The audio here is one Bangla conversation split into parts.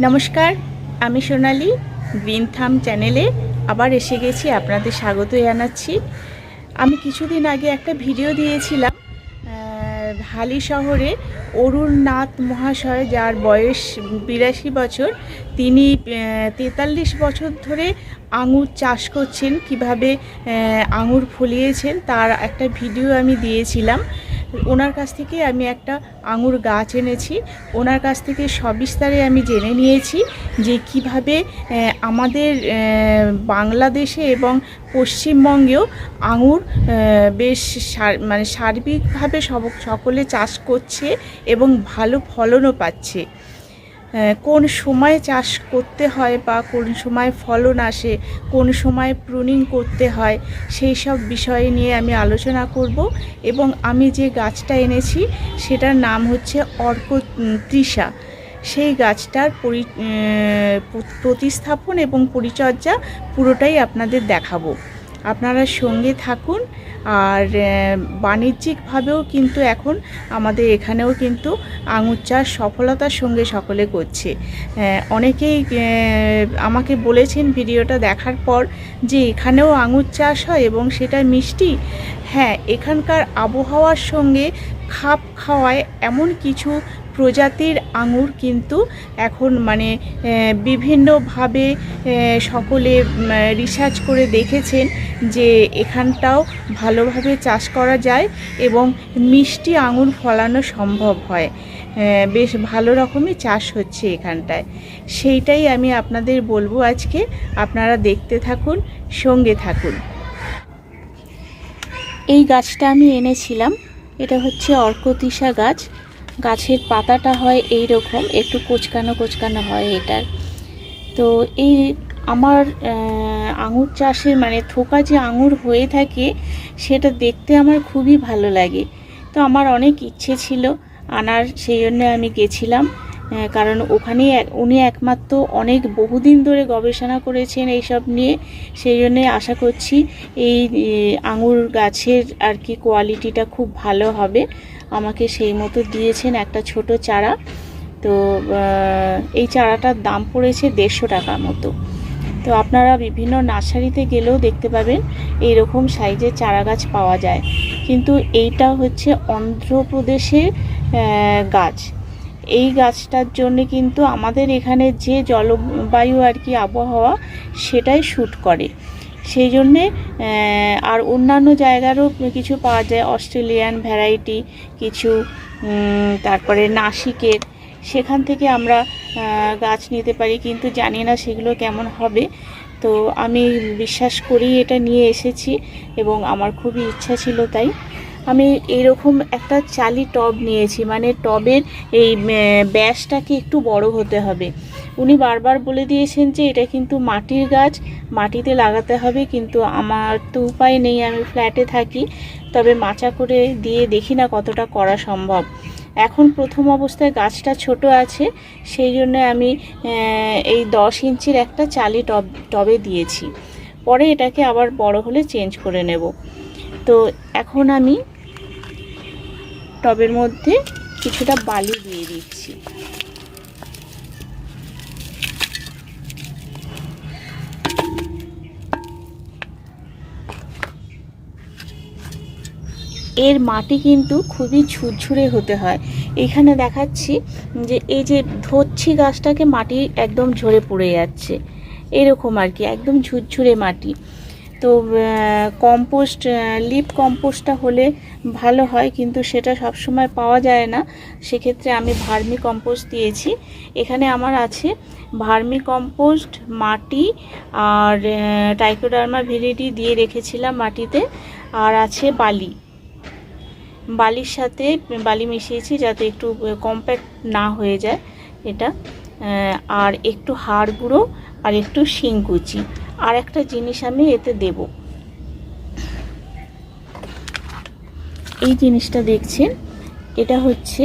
নমস্কার, আমি সোনালি গ্রিন থাম চ্যানেলে আবার এসে গেছি আপনাদের স্বাগত জানাচ্ছি। আমি কিছুদিন আগে একটা ভিডিও দিয়েছিলাম হালি শহরে অরুণনাথ মহাশয়, যার বয়স বিরাশি বছর, তিনি তেতাল্লিশ বছর ধরে আঙুর চাষ করছেন, কীভাবে আঙুর ফলিয়েছেন, তার একটা ভিডিও আমি দিয়েছিলাম। ওনার কাছ থেকে আমি একটা আঙুর গাছ এনেছি। ওনার কাছ থেকে সবিস্তারে আমি জেনে নিয়েছি যে কীভাবে আমাদের বাংলাদেশে এবং পশ্চিমবঙ্গেও আঙুর বেশ মানে সার্বিকভাবে সব, সকলে চাষ করছে এবং ভালো ফলনও পাচ্ছে। কোন সময় চাষ করতে হয় বা কোন সময় ফলন আসে, কোন সময় প্রুনিং করতে হয়, সেই সব বিষয় নিয়ে আমি আলোচনা করব এবং আমি যে গাছটা এনেছি সেটার নাম হচ্ছে অর্ক তৃষা। সেই গাছটার পরি প্রতিস্থাপন এবং পরিচর্যা পুরোটাই আপনাদের দেখাবো। আপনারা সঙ্গে থাকুন আর বাণিজ্যিকভাবেও কিন্তু এখন আমাদের এখানেও কিন্তু আঙুর চাষ সফলতার সঙ্গে সকলে করছে। অনেকেই আমাকে বলেছেন ভিডিওটা দেখার পর যে এখানেও আঙুর চাষ হয় এবং সেটা মিষ্টি। হ্যাঁ এখানকার আবহাওয়ার সঙ্গে খাপ খাওয়ায় এমন কিছু প্রজাতির আঙুর কিন্তু এখন মানে বিভিন্নভাবে সকলে রিসার্চ করে দেখেছেন যে এখানটাও ভালোভাবে চাষ করা যায় এবং মিষ্টি আঙুর ফলানো সম্ভব হয়। বেশ ভালো রকমই চাষ হচ্ছে এখানটায়। সেইটাই আমি আপনাদের বলব আজকে। আপনারা দেখতে থাকুন, সঙ্গে থাকুন। এই গাছটা আমি এনেছিলাম। এটা হচ্ছে অর্কতিসা গাছ। গাছের পাতাটা হয় এই রকম একটু কোচকানো কোচকানো হয় এটার। তো এই আমার আঙুর চাষের মানে থোকা যে আঙুর হয়ে থাকে, সেটা দেখতে আমার খুবই ভালো লাগে। তো আমার অনেক ইচ্ছে ছিল আনার, সেই জন্য আমি গেছিলাম কারণ ওখানে উনি একমাত্র অনেক বহুদিন ধরে গবেষণা করেছেন এইসব নিয়ে। সেই জন্যে আশা করছি এই আঙুর গাছের আর কি কোয়ালিটিটা খুব ভালো হবে। আমাকে সেই মতো দিয়েছেন একটা ছোট চারা। তো এই চারাটার দাম পড়েছে দেড়শো টাকা মতো। তো আপনারা বিভিন্ন নার্সারিতে গেলেও দেখতে পাবেন এইরকম সাইজের চারা গাছ পাওয়া যায়। কিন্তু এইটা হচ্ছে অন্ধ্রপ্রদেশের গাছ। এই গাছটার জন্য কিন্তু আমাদের এখানে যে জলবায়ু আর কি আবহাওয়া সেটাই শ্যুট করে। সেই জন্যে আর অন্যান্য জায়গারও কিছু পাওয়া যায়, অস্ট্রেলিয়ান ভ্যারাইটি কিছু তারপরে নাসিকের। সেখান থেকে আমরা গাছ নিতে পারি, কিন্তু জানি না সেগুলো কেমন হবে। তো আমি বিশ্বাস করি এটা নিয়ে এসেছি এবং আমার খুবই ইচ্ছা ছিল তাই। আমি এইরকম একটা চালি টব নিয়েছি মানে টবের এই ব্যাসটাকে একটু বড় হতে হবে। উনি বারবার বলে দিয়েছেন যে এটা কিন্তু মাটির গাছ, মাটিতে লাগাতে হবে, কিন্তু আমার তো উপায় নেই, আমি ফ্ল্যাটে থাকি, তবে মাচা করে দিয়ে দেখি না কতটা করা সম্ভব। এখন প্রথম অবস্থায় গাছটা ছোট আছে, সেই জন্য আমি এই দশ ইঞ্চির একটা চালি টব, টবে দিয়েছি। পরে এটাকে আবার বড় হলে চেঞ্জ করে নেব। তো এখন আমি টবের মধ্যে কিছুটা বালি দিয়ে দিচ্ছি। এর মাটি কিন্তু খুবই ঝুরঝুরে হতে হয়। এখানে দেখাচ্ছি যে এই যে ধরছি গাছটাকে মাটি একদম ঝরে পড়ে যাচ্ছে। এরকম আর কি, একদম ঝুরঝুরে মাটি। তো কম্পোস্ট লিপ কম্পোস্টটা হলে ভালো হয়, কিন্তু সেটা সব সময় পাওয়া যায় না। সেক্ষেত্রে আমি ভার্মি কম্পোস্ট দিয়েছি। এখানে আমার আছে ভার্মি কম্পোস্ট মাটি আর টাইকোডার্মা ভিরিডি দিয়ে রেখেছিলাম মাটিতে। আর আছে বালি। বালির সাথে বালি মিশিয়েছি যাতে একটু কম্প্যাক্ট না হয়ে যায় এটা। আর একটু হাড় গুঁড়ো আর একটু শিংকুচি আর একটা জিনিস আমি এতে দেব। এই জিনিসটা দেখছেন, এটা হচ্ছে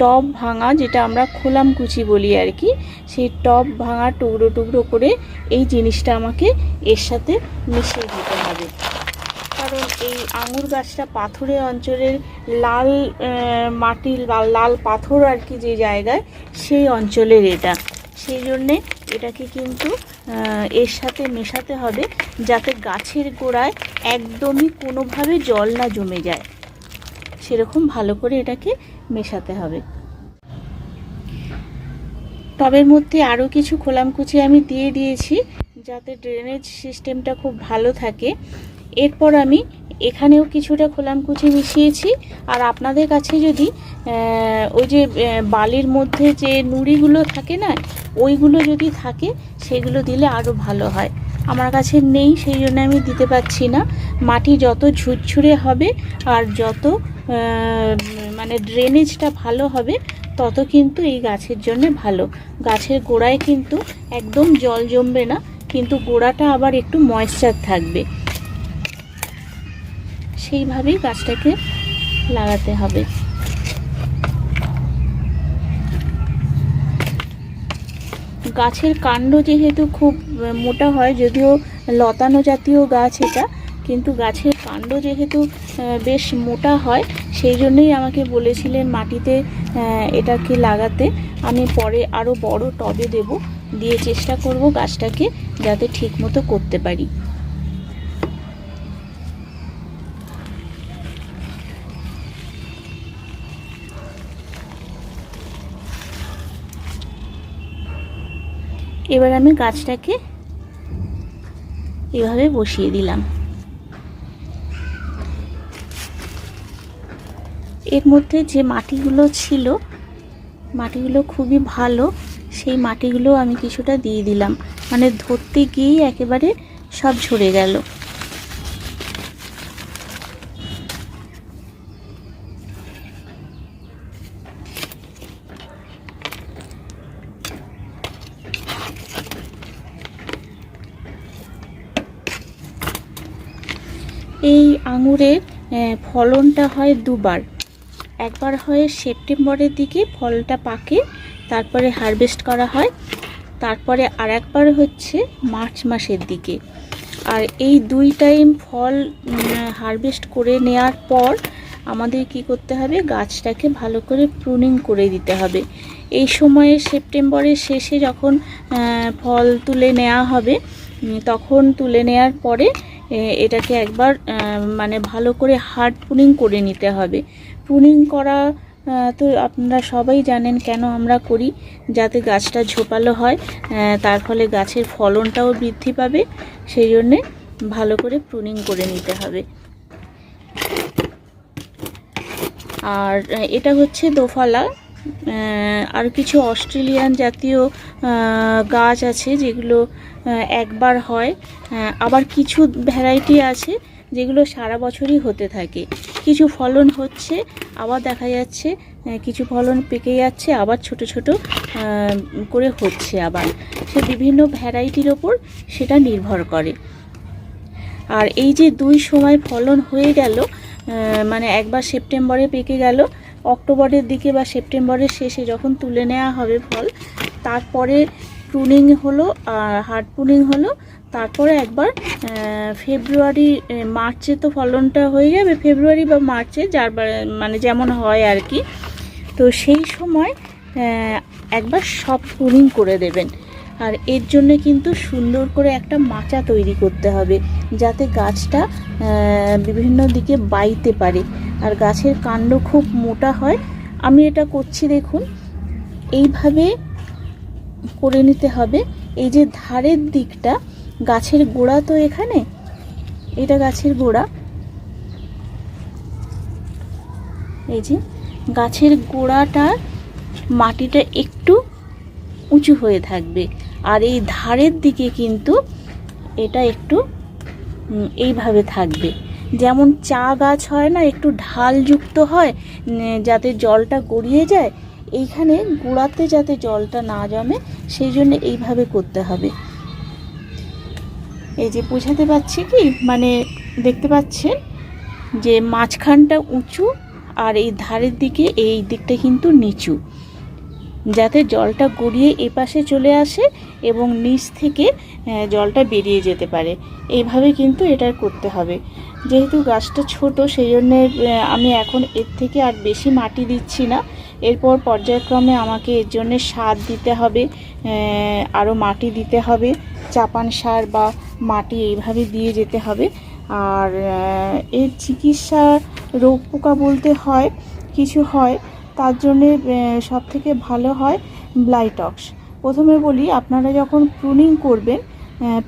টব ভাঙা যেটা আমরা খোলাম কুচি বলি আর কি, সেই টব ভাঙা টুকরো টুকরো করে এই জিনিসটা আমাকে এর সাথে মিশিয়ে দিতে হবে। কারণ এই আঙুর গাছটা পাথুরে অঞ্চলের লাল মাটির লাল পাথর আর কি যে জায়গায়, সেই অঞ্চলের এটা। সেই জন্যে এটাকে কিন্তু এর সাথে মেশাতে হবে যাতে গাছের গোড়ায় একদমই কোনোভাবে জল না জমে যায়। সেরকম ভালো করে এটাকে মেশাতে হবে। টবের মধ্যে আরও কিছু খোলামকুচি আমি দিয়ে দিয়েছি যাতে ড্রেনেজ সিস্টেমটা খুব ভালো থাকে। এরপর আমি এখানেও কিছুটা খোলামকুচি মিশিয়েছি। আর আপনাদের কাছে যদি ওই যে বালির মধ্যে যে নুড়িগুলো থাকে না, ওইগুলো যদি থাকে, সেগুলো দিলে আরও ভালো হয়। আমার কাছে নেই, সেই জন্য আমি দিতে পারছি না। মাটি যত ঝুরঝুরে হবে আর যত মানে ড্রেনেজটা ভালো হবে, তত কিন্তু এই গাছের জন্য ভালো। গাছের গোড়ায় কিন্তু একদম জল জমবে না, কিন্তু গোড়াটা আবার একটু ময়েশ্চার থাকবে। সেইভাবেই গাছটাকে লাগাতে হবে। গাছের কাণ্ড যেহেতু খুব মোটা হয়, যদিও লতানো জাতীয় গাছ এটা, কিন্তু গাছের কাণ্ড যেহেতু বেশ মোটা হয়, সেই জন্যই আমাকে বলেছিলেন মাটিতে এটাকে লাগাতে। আমি পরে আরও বড় টবে দেব, দিয়ে চেষ্টা করব গাছটাকে যাতে ঠিকমতো করতে পারি। এবার আমি গাছটাকে এভাবে বসিয়ে দিলাম। এর মধ্যে যে মাটিগুলো ছিল, মাটিগুলো খুবই ভালো, সেই মাটিগুলো আমি কিছুটা দিয়ে দিলাম। মানে ধরতে গিয়েই একেবারে সব ঝরে গেল। এই আঙুরের ফলনটা হয় দুবার। একবার হয় সেপ্টেম্বরের দিকে ফলটা পাকে, তারপরে হারভেস্ট করা হয়, তারপরে আর একবার হচ্ছে মার্চ মাসের দিকে। আর এই দুই টাইম ফল হারভেস্ট করে নেওয়ার পর আমাদের কি করতে হবে? গাছটাকে ভালো করে প্রুনিং করে দিতে হবে। এই সময়ে সেপ্টেম্বরের শেষে যখন ফল তুলে নেওয়া হবে তখন তুলে নেওয়ার পরে এটাকে একবার মানে ভালো করে হার্ড পুনিং করে নিতে হবে। পুনিং করা তো আপনারা সবাই জানেন কেন আমরা করি, যাতে গাছটা ঝোপালো হয় তার ফলে গাছের ফলনটাও বৃদ্ধি পাবে, সেই জন্যে ভালো করে প্রুনিং করে নিতে হবে। আর এটা হচ্ছে দোফালা। আর কিছু অস্ট্রেলিয়ান জাতীয় গাছ আছে যেগুলো একবার হয়। আবার কিছু ভ্যারাইটি আছে যেগুলো সারা বছরই হতে থাকে। কিছু ফলন হচ্ছে, আবার দেখা যাচ্ছে কিছু ফলন পেকে যাচ্ছে, আবার ছোট ছোট করে হচ্ছে আবার। সে বিভিন্ন ভ্যারাইটির ওপর সেটা নির্ভর করে। আর এই যে দুই সময় ফলন হয়ে গেল মানে একবার সেপ্টেম্বরে পেকে গেল অক্টোবরের দিকে বা সেপ্টেম্বরের শেষে যখন তুলে নেওয়া হবে ফল, তারপরে প্রুনিং হলো, আর হার্ড প্রুনিং হলো, তারপরে একবার ফেব্রুয়ারি মার্চে তো ফলনটা হয়ে যাবে ফেব্রুয়ারি বা মার্চে যার মানে যেমন হয় আর কি। তো সেই সময় একবার সব প্রুনিং করে দেবেন। আর এর জন্য কিন্তু সুন্দর করে একটা মাচা তৈরি করতে হবে, যাতে গাছটা বিভিন্ন দিকে বাইতে পারে। আর গাছের কাণ্ড খুব মোটা হয়। আমি এটা করছি দেখুন। এইভাবে করে নিতে হবে। এই যে ধারের দিকটা, গাছের গোড়া তো এখানে? এটা গাছের গোড়া। এই যে গাছের গোড়াটা মাটিটা একটু উঁচু হয়ে থাকবে। আর এই ধারের দিকে কিন্তু এটা একটু এইভাবে থাকবে। যেমন চা গাছ হয় না, একটু ঢালযুক্ত হয় যাতে জলটা গড়িয়ে যায়, এইখানে গোড়াতে যাতে জলটা না জমে, সেই জন্য এইভাবে করতে হবে। এই যে বোঝাতে পারছি কি? মানে দেখতে পাচ্ছেন যে মাঝখানটা উঁচু আর এই ধারের দিকে এই দিকটা কিন্তু নিচু। যাতে জলটা গড়িয়ে এপাশে চলে আসে এবং নিচ থেকে জলটা বেরিয়ে যেতে পারে। এইভাবে কিন্তু এটা করতে হবে। যেহেতু গাছটা ছোট সেই জন্যে আমি এখন এর থেকে আর বেশি মাটি দিচ্ছি না। এরপর পর্যায়ক্রমে আমাকে এর জন্য সার দিতে হবে আরও মাটি দিতে হবে, চাপান সার বা মাটি এইভাবে দিয়ে যেতে হবে। আর এর চিকিৎসা রোগ পোকা বলতে হয়, কিছু হয়। তার জন্যে সব থেকে ভালো হয় ব্লাইটক্স। প্রথমে বলি, আপনারা যখন প্রুনিং করবেন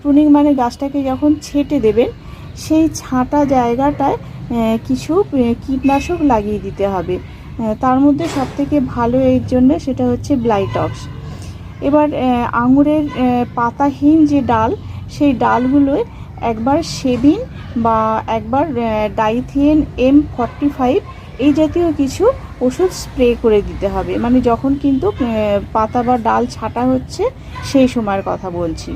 প্রুনিং মানে গাছটাকে যখন ছেটে দেবেন, সেই ছাঁটা জায়গাটায় কিছু কীটনাশক লাগিয়ে দিতে হবে। তার মধ্যে সব থেকে ভালো এর জন্য সেটা হচ্ছে ব্লাইটক্স। এবার আঙুরের পাতাহীন যে ডাল, সেই ডালগুলোয় একবার সেবিন বা একবার ডাইথিয়েন এম ফর্টি ফাইভ, এই জাতীয় কিছু ওষুধ স্প্রে করে দিতে হবে। মানে যখন কিন্তু পাতা বা ডাল ছাটা হচ্ছে, সেই সময়ের কথা বলছি।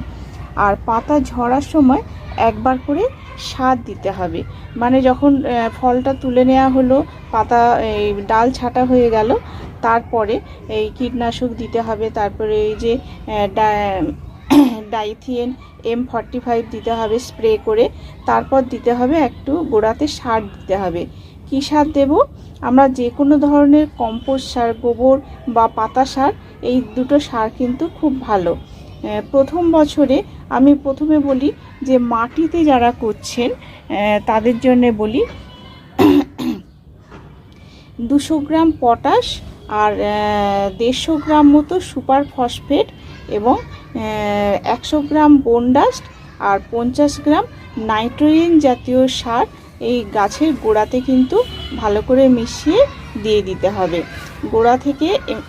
আর পাতা ঝরার সময় একবার করে সার দিতে হবে। মানে যখন ফলটা তুলে নেওয়া হলো, পাতা, এই ডাল ছাটা হয়ে গেল, তারপরে এই কীটনাশক দিতে হবে। তারপরে এই যে ডাইথিয়েন, এম ফর্টি ফাইভ দিতে হবে স্প্রে করে। তারপর দিতে হবে একটু গোড়াতে সার দিতে হবে। কী সার দেব? আমরা যে কোনো ধরনের কম্পোস্ট সার, গোবর বা পাতা সার, এই দুটো সার কিন্তু খুব ভালো। প্রথম বছরে আমি প্রথমে বলি যে মাটিতে যারা করছেন তাদের জন্য বলি দুশো গ্রাম পটাশ আর দেড়শো গ্রাম মতো সুপার ফসফেট এবং একশো গ্রাম বনডাস্ট আর পঞ্চাশ গ্রাম নাইট্রোজেন জাতীয় সার এই গাছের গোড়াতে কিন্তু ভালো করে মিশিয়ে দিয়ে দিতে হবে। গোড়া থেকে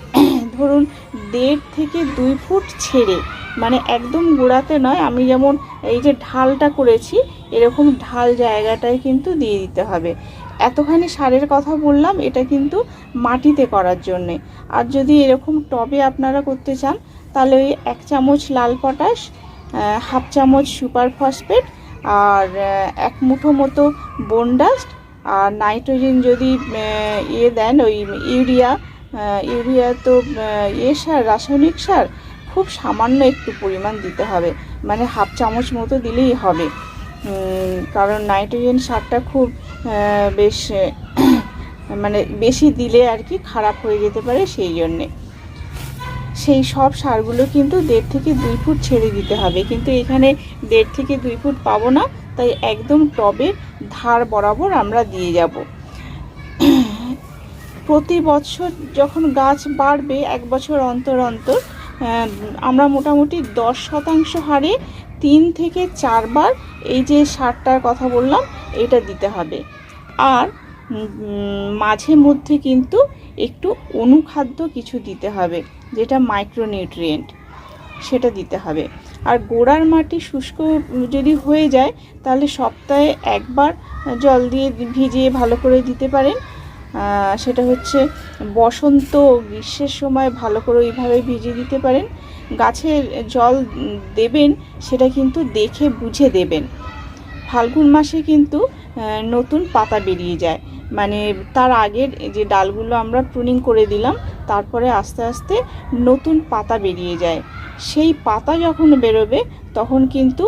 ধরুন দেড় থেকে দুই ফুট ছেড়ে মানে একদম গোড়াতে নয়, আমি যেমন এই যে ঢালটা করেছি, এরকম ঢাল জায়গাটায় কিন্তু দিয়ে দিতে হবে। এতখানি সারের কথা বললাম, এটা কিন্তু মাটিতে করার জন্যে। আর যদি এরকম টবে আপনারা করতে চান, তাহলে ওই এক চামচ লাল পটাশ হাফ চামচ সুপার ফসফেট আর এক মুঠো মতো বনডাস্ট আর নাইট্রোজেন যদি ইয়ে দেন ওই ইউরিয়া ইউরিয়া তো আহ, ইয়ে সার রাসায়নিক সার খুব সামান্য একটু পরিমাণ দিতে হবে। মানে হাফ চামচ মতো দিলেই হবে। কারণ নাইট্রোজেন সারটা খুব বেশ মানে বেশি দিলে আর কি খারাপ হয়ে যেতে পারে সেই জন্যে। সেই সব সারগুলো কিন্তু দেড় থেকে দুই ফুট ছেড়ে দিতে হবে। কিন্তু এখানে দেড় থেকে দুই ফুট পাবো না, তাই একদম টবের ধার বরাবর আমরা দিয়ে যাব। প্রতি বছর যখন গাছ বাড়বে, এক বছর অন্তর অন্তর আমরা মোটামুটি দশ শতাংশ হারে তিন থেকে চারবার এই যে সারটার কথা বললাম, এটা দিতে হবে। আর মাঝে মধ্যে কিন্তু একটু অনুখাদ্য কিছু দিতে হবে। যেটা মাইক্রোনিউট্রিয়েন্ট সেটা দিতে হবে। আর গোড়ার মাটি শুষ্ক যদি হয়ে যায়, তাহলে সপ্তাহে একবার জল দিয়ে ভিজিয়ে ভালো করে দিতে পারেন। সেটা হচ্ছে বসন্ত গ্রীষ্মের সময় ভালো করে ওইভাবে ভিজিয়ে দিতে পারেন। গাছের জল দেবেন, সেটা কিন্তু দেখে বুঝে দেবেন। ফাল্গুন মাসে কিন্তু নতুন পাতা বেরিয়ে যায়। মানে তার আগের যে ডালগুলো আমরা প্রুনিং করে দিলাম, তারপরে আস্তে আস্তে নতুন পাতা বেরিয়ে যায়। সেই পাতা যখন বেরোবে, তখন কিন্তু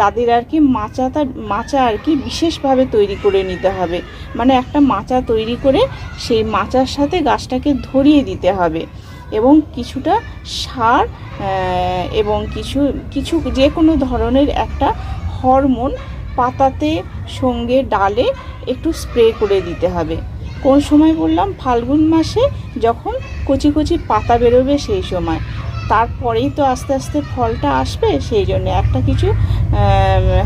তাদের আর কি মাচাটা, মাচা আর কি বিশেষভাবে তৈরি করে নিতে হবে। মানে একটা মাচা তৈরি করে সেই মাচার সাথে গাছটাকে ধরিয়ে দিতে হবে। এবং কিছুটা সার এবং কিছু কিছু যে কোনো ধরনের একটা হরমোন পাতাতে, সঙ্গে ডালে একটু স্প্রে করে দিতে হবে। কোন সময় বললাম? ফাল্গুন মাসে যখন কচি কচি পাতা বেরোবে সেই সময়। তারপরেই তো আস্তে আস্তে ফলটা আসবে, সেই জন্য একটা কিছু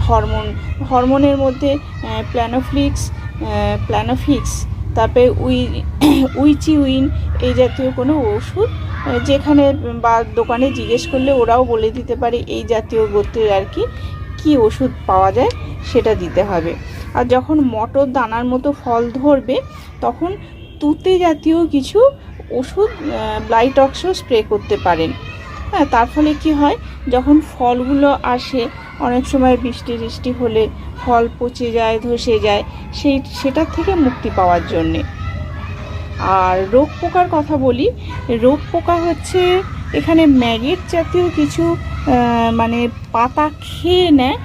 হরমোন, হরমোনের মধ্যে প্ল্যানোফ্লিক্স প্ল্যানোফিক্স তারপরে উই, উইচি উইন এই জাতীয় কোনো ওষুধ যেখানে বা দোকানে জিজ্ঞেস করলে ওরাও বলে দিতে পারে এই জাতীয় গোত্রের আর কি। কী ওষুধ পাওয়া যায় সেটা দিতে হবে। আর যখন মটর দানার মতো ফল ধরবে, তখন তুতে জাতীয় কিছু ওষুধ ব্লাইটক্সও স্প্রে করতে পারেন। হ্যাঁ তার ফলে কি হয়, যখন ফলগুলো আসে, অনেক সময় বৃষ্টি টিষ্টি হলে ফল পচে যায়, ধসে যায়, সেই, সেটার থেকে মুক্তি পাওয়ার জন্যে। আর রোগ পোকার কথা বলি, রোগ পোকা হচ্ছে এখানে ম্যাগেট জাতীয় কিছু মানে পাতা খেয়ে নেয়,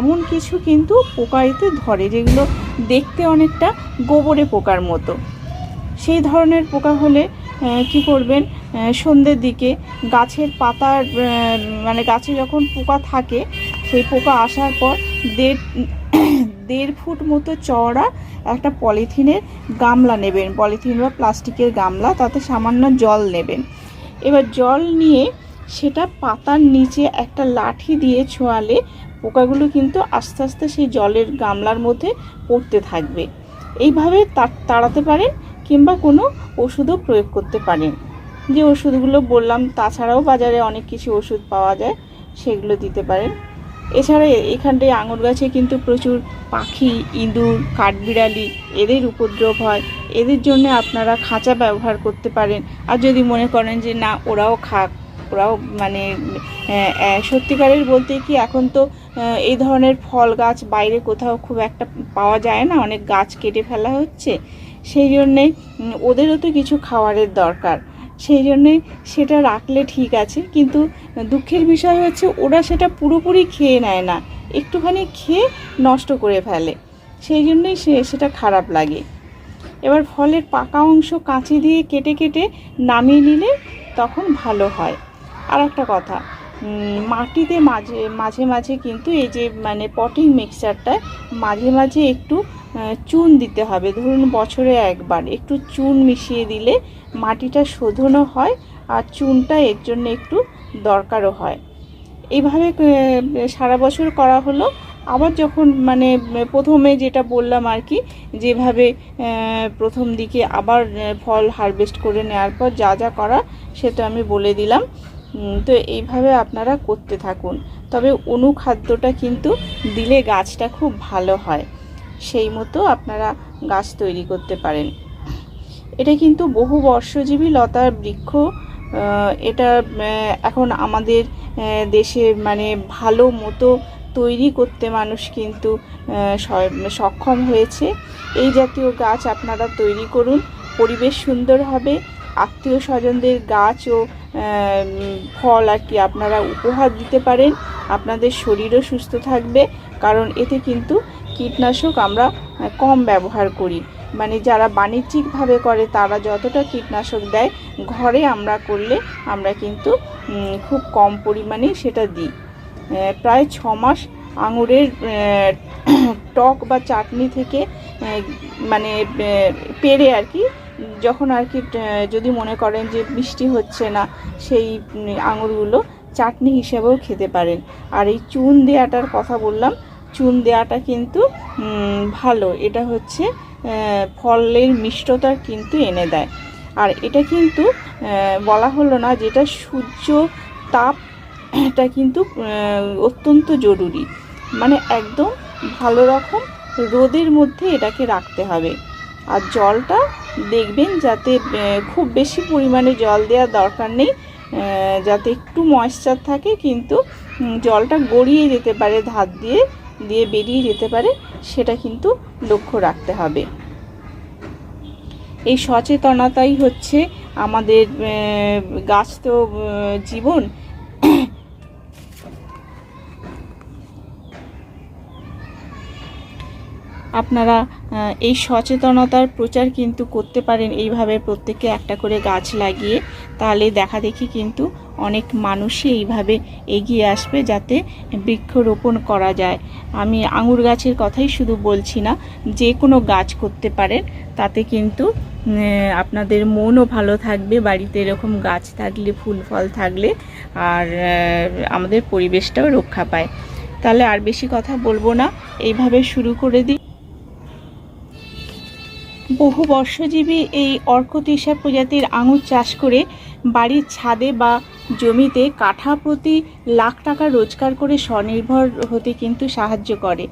এমন কিছু কিন্তু পোকা এতে ধরে, যেগুলো দেখতে অনেকটা গোবরে পোকার মতো। সেই ধরনের পোকা হলে কি করবেন সন্ধ্যের দিকে গাছের পাতার মানে গাছে যখন পোকা থাকে, সেই পোকা আসার পর দেড় দেড় ফুট মতো চওড়া একটা পলিথিনের গামলা নেবেন, পলিথিন বা প্লাস্টিকের গামলা, তাতে সামান্য জল নেবেন। এবার জল নিয়ে সেটা পাতার নিচে একটা লাঠি দিয়ে ছোঁয়ালে পোকাগুলো কিন্তু আস্তে আস্তে সেই জলের গামলার মধ্যে পড়তে থাকবে। এইভাবে তাড়াতে পারেন কিংবা কোনো ওষুধও প্রয়োগ করতে পারেন। যে ওষুধগুলো বললাম, তাছাড়াও বাজারে অনেক কিছু ওষুধ পাওয়া যায়, সেগুলো দিতে পারেন। এছাড়া এখানটায় আঙুর গাছে কিন্তু প্রচুর পাখি, ইঁদুর, কাঠবিড়ালি এদের উপদ্রব হয়। এদের জন্য আপনারা খাঁচা ব্যবহার করতে পারেন। আর যদি মনে করেন যে না, ওরাও খাক ওরাও মানে সত্যিকারের বলতে কি এখন তো এই ধরনের ফল গাছ বাইরে কোথাও খুব একটা পাওয়া যায় না, অনেক গাছ কেটে ফেলা হচ্ছে। সেই জন্যে ওদেরও তো কিছু খাবারের দরকার। সেই জন্যে সেটা রাখলে ঠিক আছে, কিন্তু দুঃখের বিষয় হচ্ছে ওরা সেটা পুরোপুরি খেয়ে নেয় না। একটুখানি খেয়ে নষ্ট করে ফেলে। সেই জন্যই সে, সেটা খারাপ লাগে। এবার ফলের পাকা অংশ কাঁচি দিয়ে কেটে কেটে নামিয়ে নিলে তখন ভালো হয়। আর একটা কথা মাটিতে মাঝে মাঝে মাঝে কিন্তু এই যে মানে পটিং মিক্সচারটায় মাঝে মাঝে একটু চুন দিতে হবে। ধরুন বছরে একবার একটু চুন মিশিয়ে দিলে মাটিটা শোধনও হয় আর চুনটা এর জন্য একটু দরকারও হয়। এইভাবে সারা বছর করা হলো। আবার যখন মানে প্রথমে যেটা বললাম আর কি, যেভাবে প্রথম দিকে আবার ফল হারভেস্ট করে নেওয়ার পর যা যা করা, সেটা আমি বলে দিলাম। তো এইভাবে আপনারা করতে থাকুন। তবে অনুখাদ্যটা কিন্তু দিলে গাছটা খুব ভালো হয়। সেই মতো আপনারা গাছ তৈরি করতে পারেন। এটা কিন্তু বহু বর্ষজীবী লতার বৃক্ষ এটা এখন আমাদের দেশে মানে ভালো মতো তৈরি করতে মানুষ কিন্তু সক্ষম হয়েছে। এই জাতীয় গাছ আপনারা তৈরি করুন। পরিবেশ সুন্দর হবে। আত্মীয় স্বজনদের গাছ ও ফল আর কি আপনারা উপহার দিতে পারেন। আপনাদের শরীরও সুস্থ থাকবে, কারণ এতে কিন্তু কীটনাশক আমরা কম ব্যবহার করি। মানে যারা বাণিজ্যিকভাবে করে, তারা যতটা কীটনাশক দেয়, ঘরে আমরা করলে আমরা কিন্তু খুব কম পরিমাণে সেটা দিই। প্রায় ছ মাস আঙুরের টক বা চাটনি থেকে মানে পেরে আর কি যখন আর কি যদি মনে করেন যে মিষ্টি হচ্ছে না, সেই আঙুরগুলো চাটনি হিসেবেও খেতে পারেন। আর এই চুন দেওয়াটার কথা বললাম, চুন দেওয়াটা কিন্তু ভালো। এটা হচ্ছে ফলের মিষ্টতার কিন্তু এনে দেয়। আর এটা কিন্তু বলা হলো না যেটা সূর্য তাপ, এটা কিন্তু অত্যন্ত জরুরি। মানে একদম ভালো রকম রোদের মধ্যে এটাকে রাখতে হবে। আর জলটা দেখবেন যাতে খুব বেশি পরিমাণে জল দেওয়ার দরকার নেই যাতে একটু ময়েশ্চার থাকে, কিন্তু জলটা গড়িয়ে যেতে পারে, ধার দিয়ে দিয়ে বেরিয়ে যেতে পারে, সেটা কিন্তু লক্ষ্য রাখতে হবে। এই সচেতনতাই হচ্ছে আমাদের গাছ তো জীবন আপনারা এই সচেতনতার প্রচার কিন্তু করতে পারেন এইভাবে প্রত্যেকে একটা করে গাছ লাগিয়ে, তাহলে দেখা দেখি কিন্তু অনেক মানুষই এইভাবে এগিয়ে আসবে যাতে বৃক্ষরোপণ করা যায়। আমি আঙুর গাছের কথাই শুধু বলছি না, যে কোনো গাছ করতে পারেন, তাতে কিন্তু আপনাদের মনও ভালো থাকবে, বাড়িতে এরকম গাছ থাকলে, ফুল, ফল থাকলে, আর আমাদের পরিবেশটাও রক্ষা পায়। তাহলে আর বেশি কথা বলব না, এইভাবে শুরু করে দিই। বহু বর্ষজীবী এই অর্কতিসা প্রজাতির আঙুর চাষ করে বাড়ির ছাদে বা জমিতে কাঠা প্রতি লাখ টাকা রোজগার করে স্বনির্ভর হতে কিন্তু সাহায্য করে।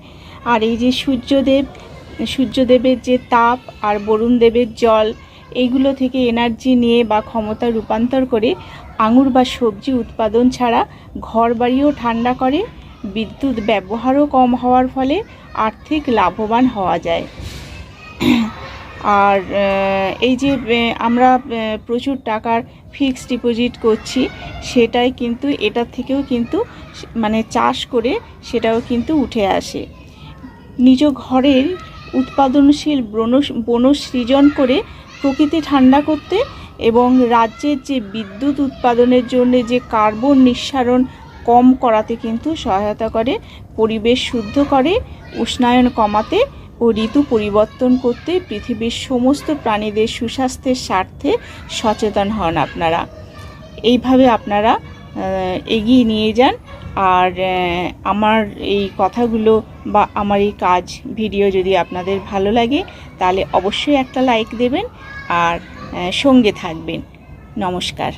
আর এই যে সূর্যদেব, সূর্যদেবের যে তাপ আর বরুণ দেবের জল, এইগুলো থেকে এনার্জি নিয়ে বা ক্ষমতা রূপান্তর করে আঙুর বা সবজি উৎপাদন ছাড়া ঘর বাড়িও ঠান্ডা করে, বিদ্যুৎ ব্যবহারও কম হওয়ার ফলে আর্থিক লাভবান হওয়া যায়। আর এই যে আমরা প্রচুর টাকার ফিক্সড ডিপোজিট করছি, সেটাই কিন্তু এটার থেকেও কিন্তু মানে চাষ করে সেটাও কিন্তু উঠে আসে। নিজ ঘরের উৎপাদনশীল বন সৃজন করে প্রকৃতি ঠান্ডা করতে এবং রাজ্যের যে বিদ্যুৎ উৎপাদনের জন্য যে কার্বন নিঃসারণ কম করাতে কিন্তু সহায়তা করে, পরিবেশ শুদ্ধ করে, উষ্ণায়ন কমাতে ও ঋতু পরিবর্তন করতে পৃথিবীর সমস্ত প্রাণীদের সুস্বাস্থ্যের স্বার্থে সচেতন হন আপনারা। এইভাবে আপনারা এগিয়ে নিয়ে যান। আর আমার এই কথাগুলো বা আমার এই কাজ ভিডিও যদি আপনাদের ভালো লাগে, তাহলে অবশ্যই একটা লাইক দেবেন। আর সঙ্গে থাকবেন। নমস্কার।